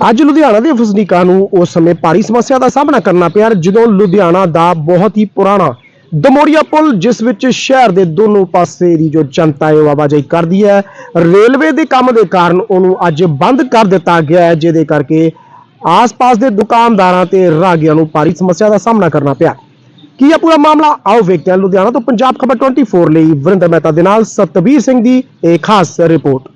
ਅੱਜ ਲੁਧਿਆਣਾ ਦੇ ਵਸਨੀਕਾਂ ਨੂੰ ਉਸ ਸਮੇਂ ਭਾਰੀ ਸਮੱਸਿਆ ਦਾ ਸਾਹਮਣਾ ਕਰਨਾ ਪਿਆ ਜਦੋਂ ਲੁਧਿਆਣਾ ਦਾ ਬਹੁਤ ਹੀ ਪੁਰਾਣਾ ਦਮੋਰੀਆ ਪੁਲ, ਜਿਸ ਵਿੱਚ ਸ਼ਹਿਰ ਦੇ ਦੋਨੋਂ ਪਾਸੇ ਦੀ ਜੋ ਜਨਤਾ ਹੈ ਉਹ ਆਵਾਜਾਈ ਕਰਦੀ ਹੈ, ਰੇਲਵੇ ਦੇ ਕੰਮ ਦੇ ਕਾਰਨ ਉਹਨੂੰ ਅੱਜ ਬੰਦ ਕਰ ਦਿੱਤਾ ਗਿਆ ਹੈ, ਜਿਹਦੇ ਕਰਕੇ ਆਸ-ਪਾਸ ਦੇ ਦੁਕਾਨਦਾਰਾਂ ਤੇ ਰਾਹਗੀਰਾਂ ਨੂੰ ਭਾਰੀ ਸਮੱਸਿਆ ਦਾ ਸਾਹਮਣਾ ਕਰਨਾ ਪਿਆ। ਕੀ ਹੈ ਪੂਰਾ ਮਾਮਲਾ? ਆਓ ਵੇਖਦੇ ਹਾਂ ਲੁਧਿਆਣਾ ਤੋਂ ਪੰਜਾਬ ਖਬਰ 24 ਲਈ ਵਰਿੰਦਰ ਮਹਿਤਾ ਦੇ ਨਾਲ ਸਤਬੀਰ ਸਿੰਘ ਦੀ ਇਹ ਖਾਸ ਰਿਪੋਰਟ।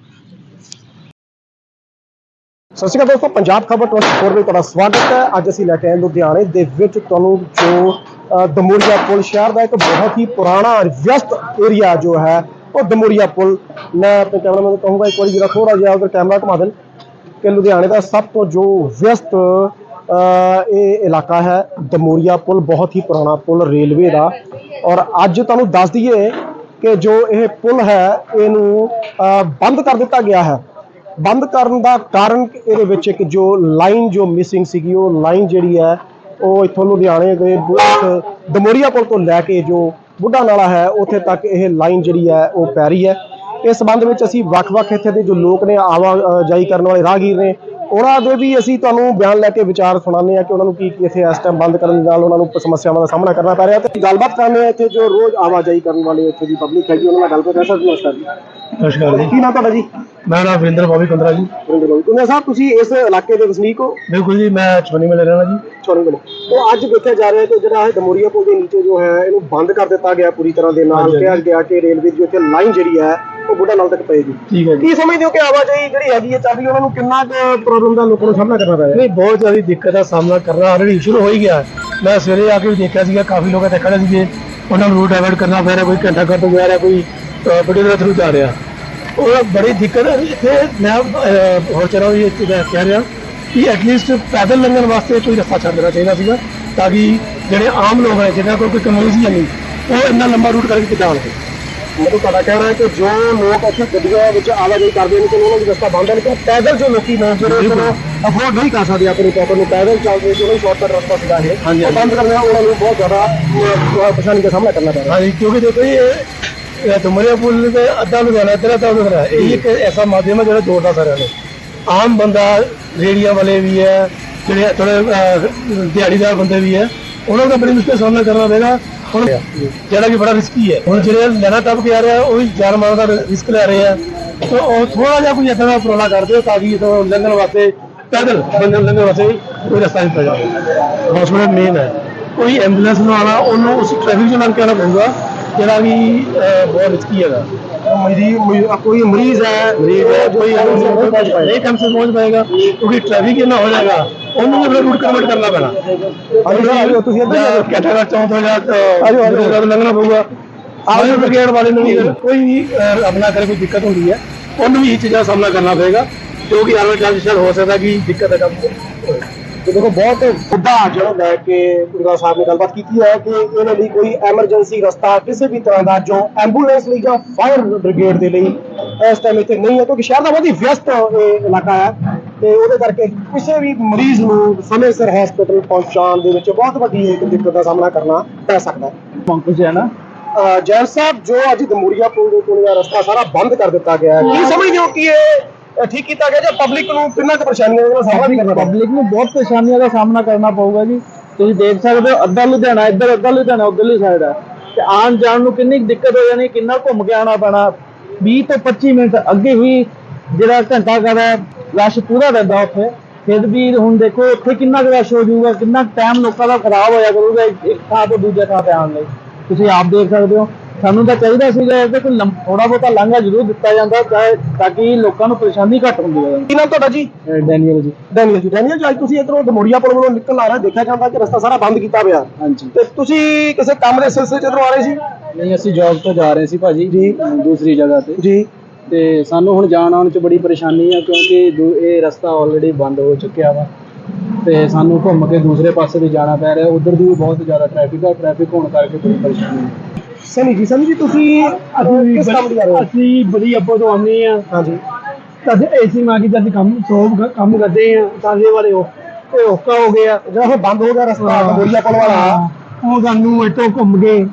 ਸਤਿ ਸ਼੍ਰੀ ਅਕਾਲ ਦੋਸਤੋ ਪੰਜਾਬ ਖਬਰ 24 ਵਿੱਚ ਤੁਹਾਡਾ ਸਵਾਗਤ ਹੈ। ਅੱਜ ਅਸੀਂ ਲੈ ਕੇ ਆਏ ਲੁਧਿਆਣੇ ਦੇ ਵਿੱਚ ਤੁਹਾਨੂੰ ਜੋ ਅ, ਦਮੋਰੀਆ ਪੁਲ ਸ਼ਹਿਰ ਦਾ ਇੱਕ ਬਹੁਤ ਹੀ ਪੁਰਾਣਾ ਵਿਅਸਤ ਏਰੀਆ ਜੋ ਹੈ ਉਹ ਦਮੋਰੀਆ ਪੁਲ ਮੈਂ ਆਪਣੇ ਕੈਮਰਾਮੈਨ ਨੂੰ ਕਹੂੰਗਾ ਇੱਕ ਵਾਰੀ ਜਿਹੜਾ ਥੋੜਾ ਜਿਹਾ ਉਧਰ ਕੈਮਰਾ ਘੁਮਾ ਦੇਣ ਕਿ ਲੁਧਿਆਣੇ ਦਾ ਸਭ ਤੋਂ ਜੋ ਵਿਅਸਤ ਇਹ ਇਲਾਕਾ ਹੈ ਦਮੋਰੀਆ ਪੁਲ ਬਹੁਤ ਹੀ ਪੁਰਾਣਾ ਪੁਲ ਰੇਲਵੇ ਦਾ। ਔਰ ਅੱਜ ਤੁਹਾਨੂੰ ਦੱਸ ਦਈਏ ਕਿ ਜੋ ਇਹ ਪੁਲ ਹੈ ਇਹਨੂੰ ਬੰਦ ਕਰ ਦਿੱਤਾ ਗਿਆ ਹੈ। ਬੰਦ ਕਰਨ ਦਾ ਕਾਰਨ ਇਹਦੇ ਵਿੱਚ ਇੱਕ ਜੋ ਲਾਈਨ ਜੋ ਮਿਸਿੰਗ ਸੀਗੀ, ਉਹ ਲਾਈਨ ਜਿਹੜੀ ਹੈ, ਉਹ ਇੱਥੋਂ ਲੁਧਿਆਣੇ ਦੇ ਬੁ- ਦਮੋਰੀਆ ਪੁਲ ਤੋਂ ਲੈ ਕੇ ਜੋ ਬੁੱਢਾ ਨਾਲਾ ਹੈ, ਉੱਥੇ ਤੱਕ ਇਹ ਲਾਈਨ ਜਿਹੜੀ ਹੈ, ਉਹ ਪੈ ਰਹੀ ਹੈ। ਇਸ ਸੰਬੰਧ ਵਿੱਚ ਅਸੀਂ ਵੱਖ-ਵੱਖ ਇੱਥੇ ਦੇ ਜੋ ਲੋਕ ਨੇ, ਆਵਾਜਾਈ ਕਰਨ ਵਾਲੇ ਰਾਹਗੀਰ ਨੇ ਉਹਨਾਂ ਦੇ ਵੀ ਅਸੀਂ ਤੁਹਾਨੂੰ ਬਿਆਨ ਲੈ ਕੇ ਵਿਚਾਰ ਸੁਣਾਉਂਦੇ ਆ ਕਿ ਉਹਨਾਂ ਨੂੰ ਕੀ ਕੀ ਇੱਥੇ ਇਸ ਟਾਈਮ ਬੰਦ ਕਰਨ ਦੇ ਨਾਲ ਉਹਨਾਂ ਨੂੰ ਸਮੱਸਿਆਵਾਂ ਦਾ ਸਾਹਮਣਾ ਕਰਨਾ ਪੈ ਰਿਹਾ ਤੇ ਗੱਲਬਾਤ ਕਰਨੇ ਆ ਇੱਥੇ ਜੋ ਰੋਜ਼ ਆਵਾਜਾਈ ਕਰਨ ਵਾਲੇ ਇੱਥੇ ਦੀ ਪਬਲਿਕ ਹੈਗੀ ਉਹਨਾਂ ਨਾਲ ਗੱਲਬਾਤ ਕਰ ਸਕਦੇ ਨਮਸਕਾਰ ਜੀ। ਨਮਸਕਾਰ ਜੀ। ਕੀ ਨਾਮ ਤੁਹਾਡਾ ਜੀ? ਮੈਂ ਨਾਮ ਵਰਿੰਦਰ ਬੋਬੀ ਕੁੰਦਰਾ ਜੀ। ਵਰਿੰਦਰ ਬਾਬੂ। ਕੁੰਦਰਾ ਸਾਹਿਬ ਤੁਸੀਂ ਇਸ ਇਲਾਕੇ ਦੇ ਵਸਨੀਕ ਹੋ? ਬਿਲਕੁਲ ਜੀ ਮੈਂ ਚੋਣੀ ਮੇਲੇ ਰਹਿਣਾ ਜੀ। ਛੋਣੀ ਬਲੇ ਉਹ ਅੱਜ ਦੇਖਿਆ ਜਾ ਰਿਹਾ ਕਿ ਜਿਹੜਾ ਇਹ ਦਮੋਰੀਆ ਪੁਲ ਦੇ ਨੀਚੇ ਜੋ ਹੈ ਇਹਨੂੰ ਬੰਦ ਕਰ ਦਿੱਤਾ ਗਿਆ ਪੂਰੀ ਤਰ੍ਹਾਂ ਦੇ ਨਾਲ। ਕਿਹਾ ਗਿਆ ਕਿ ਰੇਲਵੇ ਦੀ ਉੱਥੇ ਲਾਈਨ ਜਿਹੜੀ ਹੈ ਉਹ ਬੁੱਢਾ ਨਾਲ ਤੱਕ ਪਏਗੀ ਠੀਕ ਹੈ ਜੀ। ਕੀ ਸਮਝਦੇ ਹੋ ਕਿ ਆਵਾਜਾਈ ਜਿਹੜੀ ਹੈਗੀ ਹੈ ਚੱਲ ਰਹੀ ਹੈ, ਉਹਨਾਂ ਨੂੰ ਕਿੰਨਾ ਕੁ ਪ੍ਰੋਬਲਮ ਦਾ ਲੋਕਾਂ ਨੂੰ ਸਾਹਮਣਾ ਕਰਨਾ ਪੈ ਰਿਹਾ ਨਹੀਂ ਬਹੁਤ ਜ਼ਿਆਦਾ ਦਿੱਕਤ ਦਾ ਸਾਹਮਣਾ ਕਰਨਾ ਆਲਰੇਡੀ ਸ਼ੁਰੂ ਹੋ ਹੀ ਗਿਆ। ਹੈ। ਮੈਂ ਸਵੇਰੇ ਆ ਕੇ ਵੀ ਦੇਖਿਆ ਸੀਗਾ ਕਾਫੀ ਲੋਕ ਇੱਥੇ ਖੜੇ ਸੀਗੇ। ਉਹਨਾਂ ਨੂੰ ਰੂਟ ਅਵਾਇਡ ਕਰਨਾ ਪੈ ਰਿਹਾ ਕੋਈ ਘੰਟਾ ਘਰ ਤੋਂ ਜਾ ਰਿਹਾ ਕੋਈ ਅਹ, ਬੜੇ ਦੇ ਥਰੂ ਜਾ ਰਿਹਾ। ਉਹ ਬੜੀ ਦਿੱਕਤ ਹੈ। ਇੱਥੇ ਮੈਂ ਅਹ, ਹੋਰ ਚਲਾ ਵੀ ਇੱਥੇ ਮੈਂ ਕਹਿ ਰਿਹਾ ਕਿ ਐਟਲੀਸਟ ਪੈਦਲ ਲੰਘਣ ਵਾਸਤੇ ਕੋਈ ਰਸਤਾ ਛੱਡ ਦੇਣਾ ਚਾਹੀਦਾ ਸੀਗਾ ਤਾਂ ਕਿ ਜਿਹੜੇ ਆਮ ਲੋਕ ਹੈ ਜਿਹਨਾਂ ਕੋਲ ਕੋਈ ਕਮਿਊਨਿਟੀ ਨਹੀਂ ਉਹ ਇੰਨਾ ਲੰਬਾ ਰੂਟ ਕਰਕੇ ਕਿੱਦਾਂ ਆਉਣਗੇ? ਮਤਲਬ ਤੁਹਾਡਾ ਕਹਿਣਾ ਹੈ ਕਿ ਜੋ ਲੋਕ ਇੱਥੇ ਗੱਡੀਆਂ ਵਿੱਚ ਆਵਾਜਾਈ ਕਰਦੇ ਨੇ ਕਿ ਉਹਨਾਂ ਦੀ ਰਸਤਾ ਬੰਦ ਹੈ ਲੇਕਿਨ ਪੈਦਲ ਜੋ ਲੋਕੀ ਨੇ ਜਿਹੜੇ ਚਲੋ ਅਫੋਰਡ ਨਹੀਂ ਕਰ ਸਕਦੇ ਆਪਣੀ ਪੈਦਲ ਨੂੰ ਪੈਦਲ ਚੱਲਦੇ ਜੋ ਨਹੀਂ ਸ਼ਾਰਟਕਟ ਰਸਤਾ ਸੀਗਾ ਇਹ। ਉਹ ਬੰਦ ਕਰਨਾ ਉਹਨਾਂ ਨੂੰ ਬਹੁਤ ਜ਼ਿਆਦਾ ਪਰੇਸ਼ਾਨੀ ਦਾ ਸਾਹਮਣਾ ਕਰਨਾ ਪੈ ਰਿਹਾ। ਹਾਂਜੀ ਕਿਉਂਕਿ ਦੇਖੋ ਜੀ ਇਹ ਇਹ ਤੁਮਰੀਆ ਪੁੱਲ ਤੇ ਅੱਧਾ ਲੁਧਿਆਣਾ ਇੱਧਰ ਅੱਧਾ ਲੁਧਿਆਣਾ ਇਹ ਇੱਕ ਐਸਾ ਮਾਧਿਅਮ ਹੈ ਜਿਹੜਾ ਜੋੜਦਾ ਸਾਰਿਆਂ ਨੂੰ। ਆਮ ਬੰਦਾ ਰੇੜੀਆਂ ਵਾਲੇ ਵੀ ਹੈ ਜਿਹੜੇ ਥੋੜੇ ਦਿਹਾੜੀਦਾਰ ਬੰਦੇ ਵੀ ਹੈ ਉਹਨਾਂ ਦਾ ਬੜੀ ਮੁਸ਼ਕਿਲ ਸਾਹਮਣਾ ਕਰਨਾ ਪਏਗਾ। ਹੁਣ ਜਿਹੜਾ ਕਿ ਬੜਾ ਰਿਸਕੀ ਹੈ। ਹੁਣ ਜਿਹੜੇ ਲੈਣਾ ਟੱਪ ਕੇ ਆ ਰਿਹਾ, ਉਹ ਵੀ ਜਾਨ ਮਾਲ ਦਾ ਰਿਸਕ ਲੈ ਰਹੇ ਆ। ਤਾਂ ਉਹ ਥੋੜਾ ਜਿਹਾ ਕੋਈ ਏਦਾਂ ਦਾ ਉਪਰਾਲਾ ਕਰ ਦਿਓ ਤਾਂ ਕਿ ਇਥੋਂ ਲੰਘਣ ਵਾਸਤੇ ਪੈਦਲ ਬੰਦੇ ਨੂੰ ਲੰਘਣ ਵਾਸਤੇ ਕੋਈ ਰਸਤਾ ਦਿੱਤਾ ਜਾਵੇ। ਹਸਪੀਟਲ ਮੇਨ ਹੈ। ਕੋਈ ਐਂਬੂਲੈਂਸ ਨੂੰ ਆਣਾ ਉਹਨੂੰ ਉਸ ਟ੍ਰੈਫਿਕ ਚ ਲੰਘ ਕੇ ਆਉਣਾ ਪਊਗਾ, ਜਿਹੜਾ ਵੀ ਬਹੁਤ ਰਿਸਕੀ ਹੈਗਾ। ਮਰੀਜ਼ ਕੋਈ ਮਰੀਜ਼ ਹੈ ਮਰੀਜ਼ ਹੈ ਕੋਈ ਨਹੀਂ ਪਹੁੰਚ ਪਾਏਗਾ। ਨਹੀਂ ਟਾਈਮ ਸੇ ਪਹੁੰਚ ਪਾਏਗਾ ਕਿਉਂਕਿ ਟ੍ਰੈਫਿਕ ਇੰਨਾ ਹੋ ਜਾਏਗਾ ਉਹਨੂੰ ਵੀ ਫਿਰ ਰੂਟ ਕਨਵਰਟ ਕਰਨਾ ਪੈਣਾ ਹਾਂਜੀ ਤੁਸੀਂ ਇੱਧਰ। ਕੈਟਾਗਰ ਚੌਂਕ ਤੋਂ ਜਾਂ ਆਜੋ, ਆਜੋ। ਤੋਂ ਲੰਘਣਾ ਪਊਗਾ ਆਜੋ ਬ੍ਰਿਗੇਡ ਵਾਲੇ ਨੂੰ ਵੀ ਅਗਰ ਕੋਈ ਵੀ ਅਹ, ਆਪਣਾ ਕਰ ਕੋਈ ਦਿੱਕਤ ਹੁੰਦੀ ਹੈ ਉਹਨੂੰ ਵੀ ਇਹ ਚੀਜ਼ਾਂ ਦਾ ਸਾਹਮਣਾ ਕਰਨਾ ਪਏਗਾ ਜੋ ਕਿ ਆਉਣ ਟ੍ਰਾਂਜੀਸ਼ਨ ਹੋ ਸਕਦਾ ਕਿ ਦਿੱਕਤ ਦਾ ਕੰਮ ਹੋਵੇ ਤੇ ਦੇਖੋ ਬਹੁਤ ਵੱਡਾ ਜਿਹੜਾ ਲੈ ਕੇ ਗੁਰਗਾ ਸਾਹਿਬ ਨੇ ਗੱਲਬਾਤ ਕੀਤੀ ਹੈ ਕਿ ਇਹਨਾਂ ਲਈ ਕੋਈ ਐਮਰਜੈਂਸੀ ਰਸਤਾ ਕਿਸੇ ਵੀ ਤਰ੍ਹਾਂ ਦਾ ਜੋ ਐਂਬੂਲੈਂਸ ਲਈ ਜਾਂ ਫਾਇਰ ਬ੍ਰਿਗੇਡ ਦੇ ਲਈ ਇਸ ਟਾਈਮ ਇੱਥੇ ਨਹੀਂ ਹੈ ਕਿਉਂਕਿ ਸ਼ਹਿਰ ਦਾ ਬਹੁਤ ਹੀ ਵਿਅਸਤ ਇਹ ਇਲਾਕਾ ਹੈ ਤੇ ਉਹਦੇ ਕਰਕੇ ਕਿਸੇ ਵੀ ਮਰੀਜ਼ ਨੂੰ ਸਮੇਂ ਸਿਰ ਹਸਪੀਟਲ ਪਹੁੰਚਾਉਣ ਦੇ ਵਿੱਚ ਬਹੁਤ ਵੱਡੀ ਇੱਕ ਦਿੱਕਤ ਦਾ ਸਾਹਮਣਾ ਕਰਨਾ ਪੈ ਸਕਦਾ ਹੈ। ਪੰਕਜ ਹੈ ਨਾ? ਜੈਨ ਸਾਹਿਬ ਜੋ ਅੱਜ ਦਮੂਰੀਆ ਪੁਲ ਦੇ ਕੋਲ ਦਾ ਰਸਤਾ ਸਾਰਾ ਬੰਦ ਕਰ ਦਿੱਤਾ ਗਿਆ ਹੈ। ਕੀ ਸਮਝਦੇ ਹੋ ਕਿ ਇਹ ਠੀਕ ਕੀਤਾ ਗਿਆ ਜਾਂ ਪਬਲਿਕ ਨੂੰ ਕਿੰਨਾ ਕੁ ਪਰੇਸ਼ਾਨੀਆਂ ਦਾ ਸਾਹਮਣਾ ਵੀ ਕਰਨਾ ਪਬਲਿਕ ਨੂੰ ਬਹੁਤ ਪਰੇਸ਼ਾਨੀਆਂ ਦਾ ਸਾਹਮਣਾ ਕਰਨਾ ਪਊਗਾ ਜੀ। ਤੁਸੀਂ ਦੇਖ ਸਕਦੇ ਹੋ, ਅੱਧਾ ਲੁਧਿਆਣਾ, ਇੱਧਰ ਅੱਧਾ ਲੁਧਿਆਣਾ, ਉਧਰਲੀ ਸਾਈਡ ਹੈ ਤੇ ਆਉਣ ਜਾਣ ਨੂੰ ਕਿੰਨੀ ਦਿੱਕਤ ਹੋ ਜਾਣੀ, ਕਿੰਨਾ ਘੁੰਮ ਕੇ ਆਉਣਾ ਪੈਣਾ। 20 ਤੋਂ 25 ਮਿੰਟ ਅੱਗੇ ਵੀ ਜਿਹੜਾ ਘੰਟਾ ਕਰ ਰਸ਼ ਪੂਰਾ ਰਹਿੰਦਾ ਉੱਥੇ। ਫਿਰ ਵੀ ਹੁਣ ਦੇਖੋ, ਉੱਥੇ ਕਿੰਨਾ ਕੁ ਰਸ਼ ਹੋ ਜਾਊਗਾ, ਕਿੰਨਾ ਟਾਈਮ ਲੋਕਾਂ ਦਾ ਖਰਾਬ ਹੋਇਆ ਕਰੂਗਾ ਇੱਕ ਇੱਕ ਥਾਂ ਤੋਂ ਦੂਜੇ ਥਾਂ ਤੇ ਆਉਣ ਲਈ। ਤੁਸੀਂ ਆਪ ਦੇਖ ਸਕਦੇ ਹੋ ਸਾਨੂੰ ਤਾਂ ਚਾਹੀਦਾ ਸੀਗਾ ਕਿ ਕੋਈ ਥੋੜਾ ਬਹੁਤਾ ਲਾਂਘਾ ਜ਼ਰੂਰ ਦਿੱਤਾ ਜਾਂਦਾ ਚਾਹੇ ਤਾਂ ਕਿ ਲੋਕਾਂ ਨੂੰ ਪਰੇਸ਼ਾਨੀ ਘੱਟ ਹੁੰਦੀ ਹੈ ਕੀ ਨਾਮ ਤੁਹਾਡਾ ਜੀ? ਡੈਨੀਅਲ ਜੀ। ਡੈਨੀਅਲ ਜੀ ਡੈਨੀਅਲ ਜੀ ਅੱਜ ਤੁਸੀਂ ਇਧਰੋਂ ਦਮੋਰੀਆ ਪੁਲ ਵੱਲੋਂ ਨਿਕਲ ਆ ਰਹੇ ਦੇਖਿਆ ਜਾਂਦਾ ਕਿ ਰਸਤਾ ਸਾਰਾ ਬੰਦ ਕੀਤਾ ਪਿਆ। ਹਾਂਜੀ। ਤੇ ਤੁਸੀਂ ਕਿਸੇ ਕੰਮ ਦੇ ਸਿਲਸਿਲੇ ਚ ਇਧਰੋਂ ਆ ਰਹੇ ਸੀ? ਨਹੀਂ ਅਸੀਂ ਜੌਬ ਤੋਂ ਜਾ ਰਹੇ ਸੀ ਭਾਜੀ ਜੀ। ਦੂਸਰੀ ਜਗ੍ਹਾ ਤੇ। ਜੀ। ਤੇ ਸਾਨੂੰ ਹੁਣ ਜਾਣ ਆਉਣ ਚ ਬੜੀ ਪਰੇਸ਼ਾਨੀ ਆ ਕਿਉਂਕਿ ਇਹ ਰਸਤਾ ਆਲਰੇਡੀ ਬੰਦ ਹੋ ਚੁੱਕਿਆ ਵਾ। ਤੇ ਸਾਨੂੰ ਘੁੰਮ ਕੇ ਦੂਸਰੇ ਪਾਸੇ ਵੀ ਜਾਣਾ ਪੈ ਰਿਹਾ। ਉਧਰ ਦੀ ਵੀ ਬਹੁਤ ਜ਼ਿਆਦਾ ਟ੍ਰੈਫਿਕ ਆ ਟ੍ਰੈਫਿਕ ਹੋਣ ਕਰਕੇ ਬੜੀ ਪਰੇਸ਼ਾਨੀ ਆ। ਸਨੀ ਜੀ ਸਨੀ ਜੀ ਤੁਸੀਂ ਅਸੀਂ ਕਿਸ ਕੰਮ ਲਈ ਆ ਰਹੇ ਹੋ? ਅਸੀਂ ਬੜੀ ਅੱਬੋ ਤੋਂ ਆਉਂਦੇ ਆ ਹਾਂਜੀ। ਤਦ ਏਸੀ ਮਾਂ ਕੀ ਜਦ ਕੰਮ ਸੋਬ ਕੰਮ ਕਰਦੇ ਆ ਤਾਜ਼ੇ ਵਾਲੇ ਉਹ ਇਹ ਔਕਾ ਹੋ ਗਿਆ। ਜਿਹੜਾ ਹੁਣ ਬੰਦ ਹੋ ਗਿਆ ਰਸਤਾ ਦਮੋਰੀਆ ਪੁਲ ਵਾਲਾ ਉਹ ਸਾਨੂੰ ਇੱਥੋਂ ਘੁੰਮ ਕੇ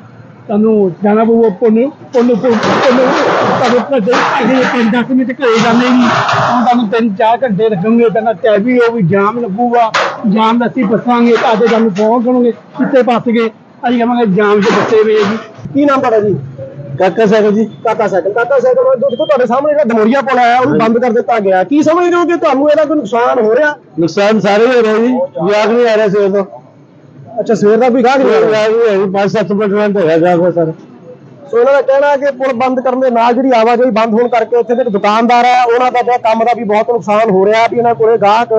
ਸਾਨੂੰ ਜਾਣਾ ਪਊ ਪੁੰਨ ਪੁੰਨ ਪੁੰਨ ਤੁਹਾਨੂੰ ਘੰਟੇ ਅਗੇ ਤਿੰਨ ਦਸ ਮਿੰਟ ਘਰੇ ਜਾਂਦੇ ਨਹੀਂ ਹੁਣ ਤੁਹਾਨੂੰ ਤਿੰਨ ਚਾਰ ਘੰਟੇ ਲੱਗਣਗੇ ਪਹਿਲਾਂ ਟੈਬੀ ਉਹ ਵੀ ਜਾਮ ਲੱਗੂਗਾ। ਜਾਮ ਦਾ ਅਸੀਂ ਫਸਾਂਗੇ ਤਾਂ ਤੁਹਾਨੂੰ ਫੋਨ ਕਰਨਗੇ ਕਿੱਥੇ ਫਸ ਗਏ। ਅਸੀਂ ਕਹਾਂਗੇ ਜਾਮ 'ਚ ਫਸੇ ਹੋਏ ਜੀ। ਕੀ ਨਾਮ ਤੁਹਾਡਾ ਜੀ? ਕਾਕਾ ਸਾਹਿਬ ਜੀ। ਕਾਕਾ ਸਾਈਕਲ। ਕਾਕਾ ਸਾਈਕਲ ਉਹ ਦੇਖੋ ਤੁਹਾਡੇ ਸਾਹਮਣੇ ਜਿਹੜਾ ਦਮੋਰੀਆ ਪੁਲ ਆਇਆ ਉਹਨੂੰ ਬੰਦ ਕਰ ਦਿੱਤਾ ਗਿਆ। ਕੀ ਸਮਝਦੇ ਹੋ ਕਿ ਤੁਹਾਨੂੰ ਇਹਦਾ ਕੋਈ ਨੁਕਸਾਨ ਹੋ ਰਿਹਾ? ਨੁਕਸਾਨ ਸਾਰੇ ਹੋ ਰਹੇ ਜੀ। ਵਿਆਹ ਨਹੀਂ ਆ ਰਿਹਾ ਸਵੇਰ ਤੋਂ। ਅੱਛਾ ਸਵੇਰ ਦਾ ਕੋਈ ਗਾਹਕ ਨਹੀਂ ਆ ਰਿਹਾ? ਜੀ। 5-7 ਮਿੰਟ ਰਹਿੰਦ ਕੇ ਸਰ। ਸੋ ਇਹਨਾਂ ਦਾ ਕਹਿਣਾ ਹੈ ਕਿ ਪੁਲ ਬੰਦ ਕਰਨ ਦੇ ਨਾਲ ਜਿਹੜੀ ਆਵਾਜਾਈ ਬੰਦ ਹੋਣ ਕਰਕੇ ਇੱਥੇ ਦੇ ਦੁਕਾਨਦਾਰ ਹੈ ਉਹਨਾਂ ਦਾ ਜਿਹੜਾ ਕੰਮ ਦਾ ਵੀ ਬਹੁਤ ਨੁਕਸਾਨ ਹੋ ਰਿਹਾ ਵੀ ਇਹਨਾਂ ਕੋਲੇ ਗਾਹਕ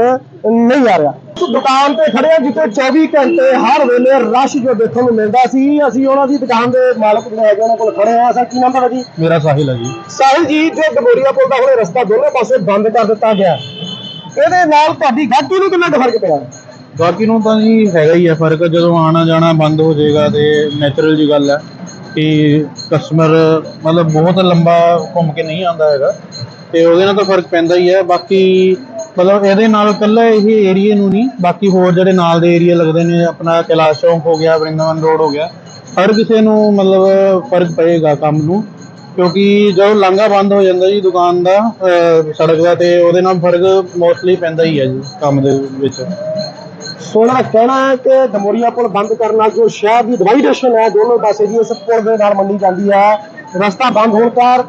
ਨਹੀਂ ਆ ਰਿਹਾ। ਸੋ ਦੁਕਾਨ ਤੇ ਖੜੇ ਆ ਜਿੱਥੇ 24 ਘੰਟੇ ਹਰ ਵੇਲੇ ਰਸ਼ ਜੋ ਦੇਖਣ ਨੂੰ ਮਿਲਦਾ ਸੀ। ਅਸੀਂ ਉਹਨਾਂ ਦੀ ਦੁਕਾਨ ਦੇ ਮਾਲਕ ਜਿਹੜੇ ਹੈਗੇ ਉਹਨਾਂ ਕੋਲ ਖੜੇ ਆ। ਸਰ ਕੀ ਨਾਮ ਤੁਹਾਡਾ ਜੀ? ਮੇਰਾ ਸਾਹਿਲ ਹੈ ਜੀ। ਸਾਹਿਲ ਜੀ ਜੋ ਦਮੋਰੀਆ ਪੁਲ ਦਾ ਹੁਣੇ ਰਸਤਾ ਦੋਨੇ ਪਾਸੇ ਬੰਦ ਕਰ ਦਿੱਤਾ ਗਿਆ। ਇਹਦੇ ਨਾਲ ਤੁਹਾਡੀ ਗਾਹਕੀ ਨੂੰ ਕਿੰਨਾ ਕੁ ਫ਼ਰਕ ਪਿਆ? ਬਾਕੀ ਨੂੰ ਤਾਂ ਜੀ ਹੈਗਾ ਹੀ ਆ ਫ਼ਰਕ। ਜਦੋਂ ਆਣਾ ਜਾਣਾ ਬੰਦ ਹੋ ਜਾਏਗਾ ਤੇ ਨੈਚੁਰਲ ਜੀ ਗੱਲ ਹੈ ਕਿ ਕਸਟਮਰ ਮਤਲਬ ਬਹੁਤ ਲੰਬਾ ਘੁੰਮ ਕੇ ਨਹੀਂ ਆਉਂਦਾ ਹੈਗਾ। ਤੇ ਉਹਦੇ ਨਾਲ ਤਾਂ ਫ਼ਰਕ ਪੈਂਦਾ ਹੀ ਹੈ। ਬਾਕੀ ਮਤਲਬ ਇਹਦੇ ਨਾਲ ਇਕੱਲਾ ਇਹ ਏਰੀਏ ਨੂੰ ਨਹੀਂ, ਬਾਕੀ ਹੋਰ ਜਿਹੜੇ ਨਾਲ ਦੇ ਏਰੀਆ ਲੱਗਦੇ ਨੇ, ਆਪਣਾ ਕੈਲਾਸ਼ ਚੌਂਕ ਹੋ ਗਿਆ, ਵਰਿੰਦਾਵਨ ਰੋਡ ਹੋ ਗਿਆ, ਹਰ ਕਿਸੇ ਨੂੰ ਮਤਲਬ ਫ਼ਰਕ ਪਏਗਾ ਕੰਮ ਨੂੰ। ਕਿਉਂਕਿ ਜਦੋਂ ਲਾਂਘਾ ਬੰਦ ਹੋ ਜਾਂਦਾ ਜੀ ਦੁਕਾਨ ਦਾ ਸੜਕ ਦਾ, ਤੇ ਉਹਦੇ ਨਾਲ ਫ਼ਰਕ ਮੋਸਟਲੀ ਪੈਂਦਾ ਹੀ ਹੈ ਜੀ, ਕੰਮ ਦੇ ਵਿੱਚ। ਸੋਨਾ ਦਾ ਕਹਿਣਾ ਹੈ ਕਿ ਦਮੋਰੀਆ ਪੁਲ ਬੰਦ ਕਰਨ ਨਾਲ ਜੋ ਸ਼ਹਿਰ ਦੀ ਡਿਵਾਈਡੇਸ਼ਨ ਹੈ ਦੋਨੋਂ ਪਾਸੇ ਦੀ ਇਸ ਪੁਲ ਦੇ ਨਾਲ ਮੰਨੀ ਜਾਂਦੀ ਹੈ ਰਸਤਾ ਬੰਦ ਹੋਣ ਕਾਰ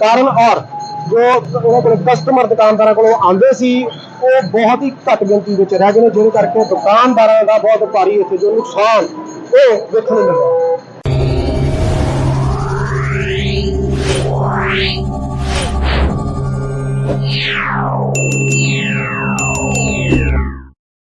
ਕਾਰਨ ਔਰ ਜੋ ਉਹਨਾਂ ਕੋਲ ਕਸਟਮਰ ਦੁਕਾਨਦਾਰਾਂ ਕੋਲੋਂ ਆਉਂਦੇ ਸੀ ਉਹ ਬਹੁਤ ਹੀ ਘੱਟ ਗਿਣਤੀ ਵਿੱਚ ਰਹਿ ਗਏ ਨੇ ਜਿਹਦੇ ਕਰਕੇ ਦੁਕਾਨਦਾਰਾਂ ਦਾ ਬਹੁਤ ਭਾਰੀ ਇੱਥੇ ਜੋ ਨੁਕਸਾਨ ਉਹ ਦੇਖਣ ਨੂੰ ਮਿਲਿਆ Yeah.